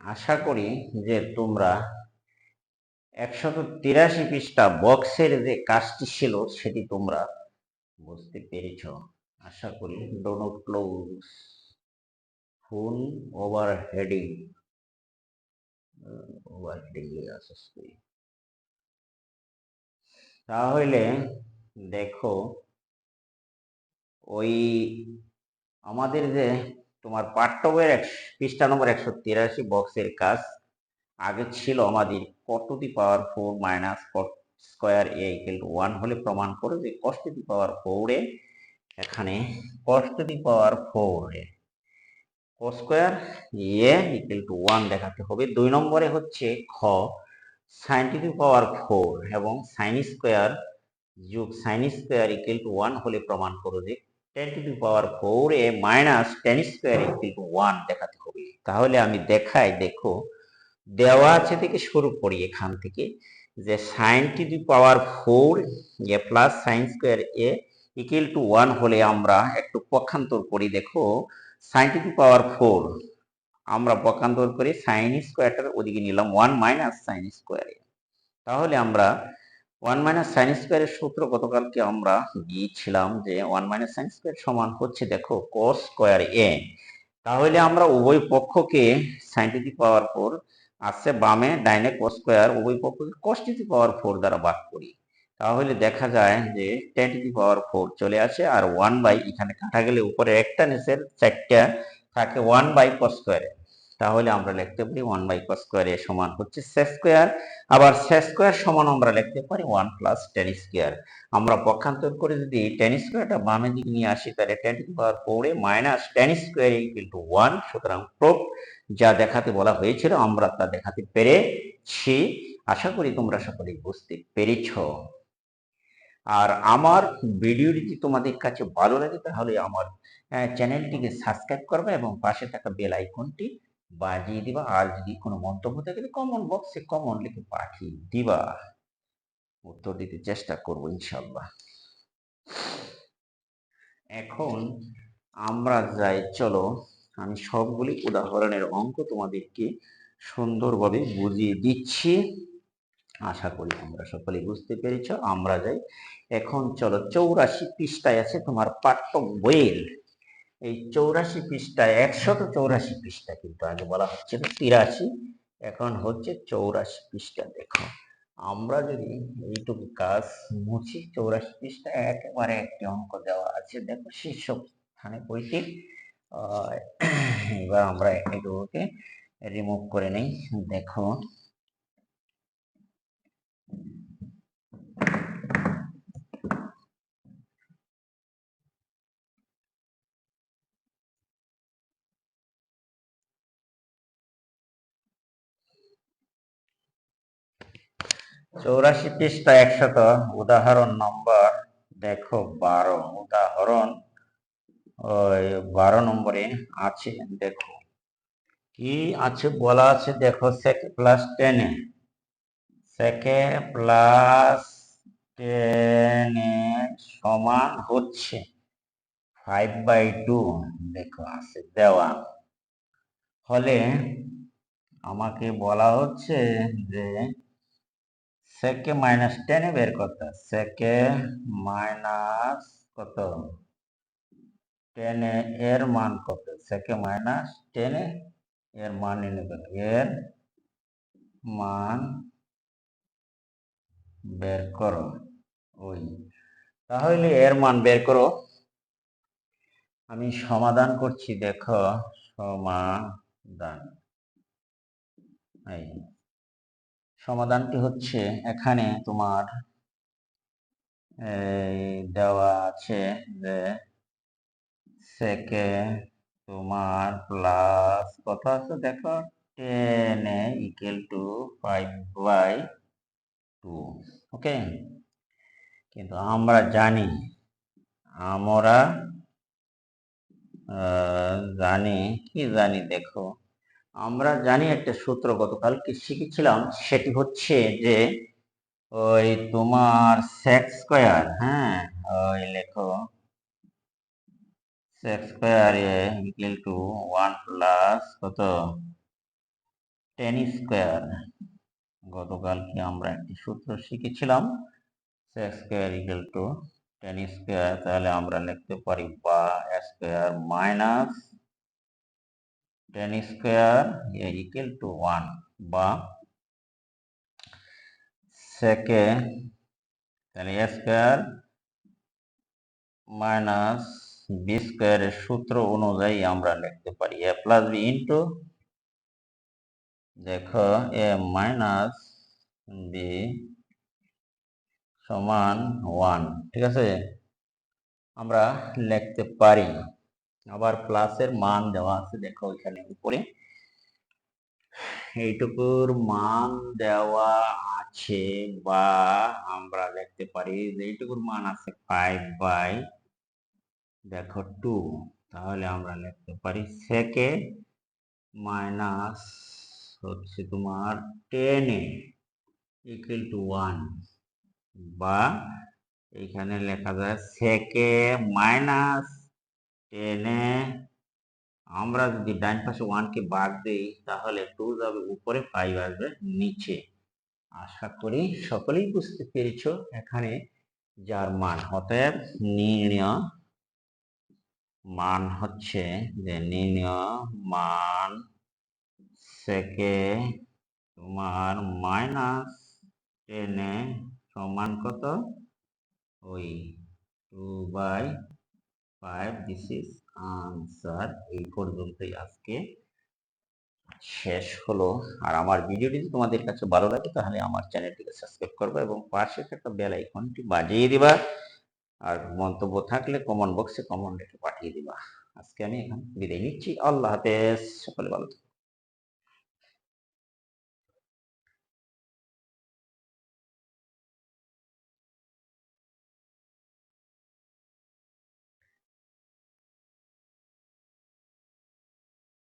আশা করি যে তোমরা একশত তিরাশি পৃষ্ঠা বক্সের যে কাজটি ছিল সেটি তোমরা বুঝতে পেরেছ। আশা করি don't close. Phone over heading over heading তাহলে দেখো, ওই আমাদের যে তোমার পাঠ্য বইয়ের একশ- পৃষ্ঠা নম্বর একশো তিরাশি বক্সের কাজ। আগে ছিল আমাদের to the power four minus square A equal to one হলে প্রমাণ করো যে কস টু দি পাওয়ার ফোরে এখানে কস টু দি পাওয়ার ফোরে cos square A equal to one দেখাতে হবে। দুই নম্বরে হচ্ছে খ sine to the power four এবং সাইন স্কোয়ার যোগ sine square equal to one হলে প্রমাণ করো যে tan to the power four A minus tan square equal to one দেখাতে হবে। তাহলে আমি দেখাই, দেখো, দেওয়া আছে থেকে শুরু করি এখান থেকে যে sine to the power four A plus sine square A equal to one হলে আমরা একটু পক্ষান্তর করি, দেখো sine to the power four আমরা পক্ষান্তর করে সাইন স্কোয়ারটার ওদিকে নিলাম ওয়ান মাইনাস সাইন স্কোয়ারে তাহলে আমরা ওয়ান মাইনাস সাইন স্কোয়ারের সূত্র গতকালকে আমরা গিয়েছিলাম যে ওয়ান মাইনাস সাইন স্কোয়ার সমান হচ্ছে দেখো কস স্কোয়ার এ তাহলে আমরা উভয় পক্ষকে sine to the power four আসছে বামে ডাইনে কস স্কোয়ার উভয় পক্ষকে কস টু দি পাওয়ার ফোর দ্বারা ভাগ করি। তাহলে দেখা যায় যে tan to the power four চলে আসে আর ওয়ান বাই এখানে কাটা গেলে উপরে একটা নিচের চারটা থাকে ওয়ান বাই কস স্কোয়ারে তাহলে আমরা লিখতে পারি ওয়ান বাই কস স্কোয়ারে সমান হচ্ছে সেক স্কোয়ার আবার সেক স্কোয়ার সমান আমরা লিখতে পারি ওয়ান প্লাস টেন স্কোয়ার আমরা পক্ষান্তর করে যদি টেন স্কোয়ারটা বামে দিকে নিয়ে আসি, তাহলে টেন পাওয়ার ফোরে minus tan square to one সুতরাং প্রুফ যা দেখাতে বলা হয়েছিল, আমরা তা দেখাতে পেরেছি। আশা করি তোমরা সকলেই বুঝতে পেরেছ। আর আমার ভিডিও যদি তোমাদের কাছে ভালো লাগে, তাহলে আমার চ্যানেলটিকে সাবস্ক্রাইব করবে এবং পাশে থাকা বেল আইকনটি বাজিয়ে দিবা। আর যদি কোনো মন্তব্য থাকে কমন বক্সে কমন লিখে পাঠিয়ে দিবা। উত্তর দিতে চেষ্টা করব ইনশাল্লাহ এখন আমরা যাই, চলো আমি সবগুলি উদাহরণের অঙ্ক তোমাদেরকে সুন্দরভাবে বুঝিয়ে দিচ্ছি। আশা করি তোমরা সকলে বুঝতে পেরেছ। আমরা যাই। এখন চলো চৌরাশি পৃষ্ঠায় আছে তোমার পাঠ্য বইয়ের। এই চৌরাশি পৃষ্ঠায়, একশত চৌরাশি পৃষ্ঠা কিন্তু আগে বলা হচ্ছিল তিরাশি, এখন হচ্ছে চৌরাশি পৃষ্ঠা, দেখো। আমরা যদি এইটুকু কাজ মুছি, চৌরাশি পৃষ্ঠা একেবারে একটি অঙ্ক দেওয়া আছে, দেখো শীর্ষ স্থানে বইটি এবার আমরা এগুলোকে রিমুভ করে নেই, দেখো। চৌরাশি পৃষ্ঠা একশত উদাহরণ নম্বর, দেখো বারো। উদাহরণ, ওই বারো নম্বরে আছে, দেখো। কি আছে বলা আছে? দেখো সেকে প্লাস টেনে সেকে প্লাস টেনে সমান হচ্ছে ফাইভ বাই টু দেখো, আছে, দেওয়া। ফলে আমাকে বলা হচ্ছে যে সেকে মাইনাস টেনে বের করতে সেকে মাইনাস কত? টেনে এর মান কত? সেকে মাইনাস টেনে এর মান নির্ণয় করো এর মান বের করো। ওই। তাহলে এর মান বের করো। আমি সমাধান করছি, দেখো। সমাধান। এই। সমাধানটি হচ্ছে এখানে তোমার দেওয়া আছে যে সেকে তোমার প্লাস কত আছে দেখো? Tan A equal to five by two okay কিন্তু আমরা জানি আমরা জানি, কি জানি দেখো? আমরা জানি একটা সূত্র গতকালকে শিখেছিলাম সেটি হচ্ছে যে, ওই তোমার সেক্স স্কোয়ার হ্যাঁ? ওই লেখো sec square equal to one plus কত? টেন স্কোয়ার গতকালকে আমরা একটি সূত্র শিখেছিলাম sec square equal to tan square তাহলে আমরা লিখতে পারি বা square minus tan square equal to one বা সেকে তাহলে এ স্কোয়ার মাইনাস বি স্কোয়ারের সূত্র অনুযায়ী আমরা লিখতে পারি। এ প্লাস বি ইন্টু দেখো এ মাইনাস বি সমান ওয়ান ঠিক আছে? আমরা লিখতে পারি। আবার প্লাসের মান দেওয়া আছে, দেখো এখানে উপরে। এইটুকুর মান দেওয়া আছে বা আমরা লিখতে পারি যে এইটুকুর মান আছে ফাইভ বাই দেখো টু তাহলে আমরা লিখতে পারি সেকে মাইনাস হচ্ছে তোমার টেনে ইকুয়াল টু ওয়ান বা এখানে লেখা যায় সেকে মাইনাস টেনে আমরা যদি ডান পাশে ওয়ানকে বাদ দিই, তাহলে টু যাবে উপরে ফাইভ আসবে নিচে। আশা করি সকলেই বুঝতে পেরেছ এখানে যার মান। অতএব নির্ণয় মান হচ্ছে যে নির্ণয় মান সেকে তোমার মাইনাস টেনে সমান কত? ওই two by five this is answer এই পর্যন্তই আজকে। শেষ হলো। আর আমার ভিডিওটি যদি তোমাদের কাছে ভালো লাগে, তাহলে আমার চ্যানেলটিকে সাবস্ক্রাইব করবে এবং পাশে থাকা বেল আইকনটি বাজিয়ে দিবা। আর মন্তব্য থাকলে কমেন্ট বক্সে কমেন্ট রেখে পাঠিয়ে দিবা। আজকে আমি এখন বিদায় নিচ্ছি। আল্লাহ হাফেজ। সকলে ভালো থাকো।